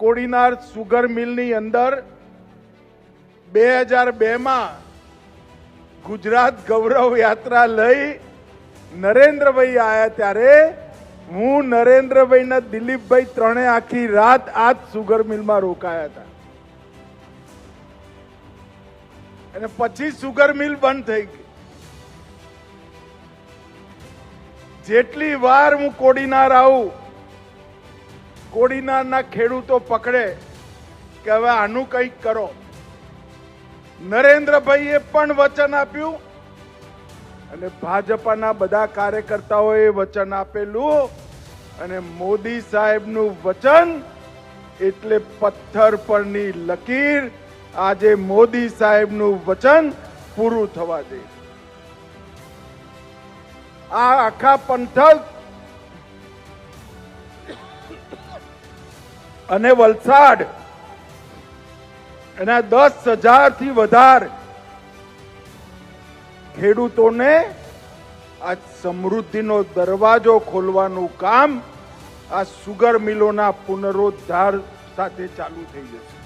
Kodinar sugar મિલની અંદર બે હજાર બેમાં ગુજરાત ગૌરવ યાત્રા લઈ નરેન્દ્રભાઈ આવ્યા ત્યારે હું નરેન્દ્રભાઈ ને દિલીપભાઈ ત્રણે આખી રાત આજ સુગર મિલમાં રોકાયા હતા. અને પછી સુગર મિલ બંધ થઈ ગઈ. જેટલી વાર હું કોડીનાર આવું કોડીનારના ખેડૂતો પકડે કે હવે આનું કંઈક કરો. નરેન્દ્રભાઈએ પણ વચન આપ્યું અને ભાજપાના બધા કાર્યકર્તાઓએ વચન આપેલું અને મોદી સાહેબનું વચન એટલે પથ્થર પરની લકીર. આજે મોદી સાહેબનું વચન પૂરું થવા દે. આ આખા પંથક અને વલસાડ એના દસ હજારથી વધારે ખેડૂતોને આ સમૃદ્ધિનો દરવાજો ખોલવાનું કામ આ સુગર મિલોના પુનરોદ્ધાર સાથે ચાલુ થઈ જશે.